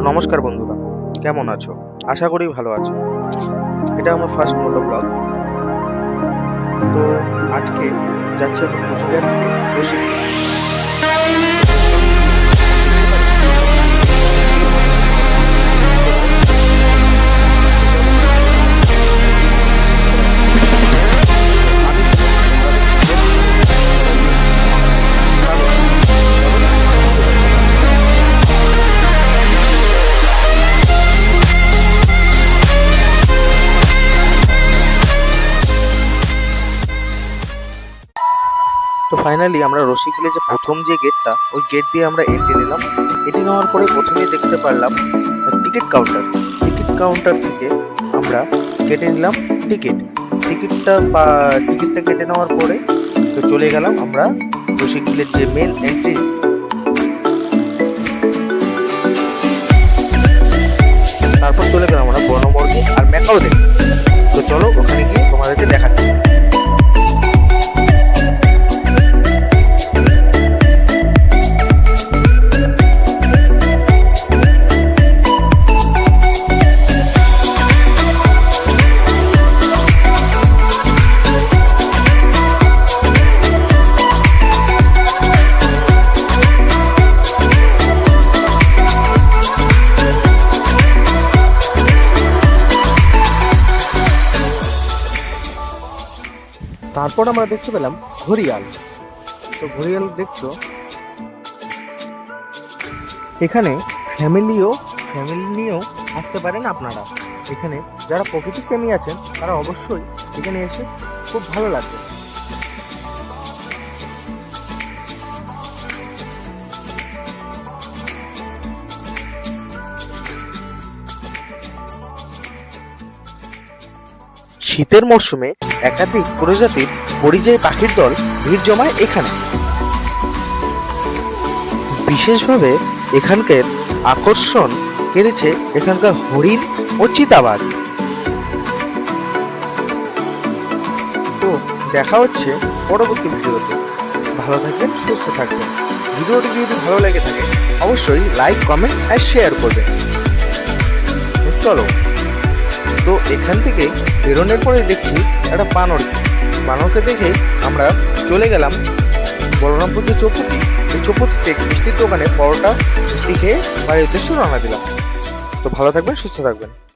নমস্কার বন্ধুরা, কেমন আছো? আশা করি ভালো আছো। এটা আমার ফার্স্ট মোটো ব্লগ তো আজকে যাচ্ছি আমি থেকে। তো ফাইনালি আমরা রসিকুলে যে প্রথম যে গেটটা ওই গেট দিয়ে আমরা এন্ট্রি নিলাম। এটি নেওয়ার পরে প্রথমে দেখতে পারলাম টিকিট কাউন্টার টিকিট কাউন্টার থেকে আমরা কেটে নিলাম টিকিট টিকিটটা টিকিটটা কেটে নেওয়ার পরে তো চলে গেলাম আমরা রসিকুলের যে মেন এন্ট্রি তারপর আমরা দেখতে পেলাম ঘড়িয়াল। তো ঘড়িয়াল দেখছ? এখানে ফ্যামিলিও, ফ্যামিলি নিয়েও আসতে পারেন আপনারা। এখানে যারা প্রকৃতির প্রেমী আছেন, তারা অবশ্যই এখানে এসে খুব ভালো লাগবে। শীতের মরশুমে একাধিক প্রজাতির পরিযায়ী পাখির দল ভিড় জমায় এখানে। বিশেষভাবে এখানকার আকর্ষণ কেড়েছে এখানকার হরিণ ও চিতাবাঘ। তো দেখা হচ্ছে পরবর্তী ভিডিওতে। ভালো থাকবেন, সুস্থ থাকবেন। ভিডিওটি যদি ভালো লেগে থাকে, অবশ্যই লাইক, কমেন্ট আর শেয়ার করবেন। চলো। তো এখান থেকে বেরোনোর পরে দেখছি একটা বানর বানরকে দেখে আমরা চলে গেলাম বলরামপুর যে চৌপতি, এই চৌপতিতে মিষ্টির দোকানে পরোটা, মিষ্টি খেয়ে বাড়ির উদ্দেশ্যে রওনা দিলাম। তো ভালো থাকবেন, সুস্থ থাকবেন।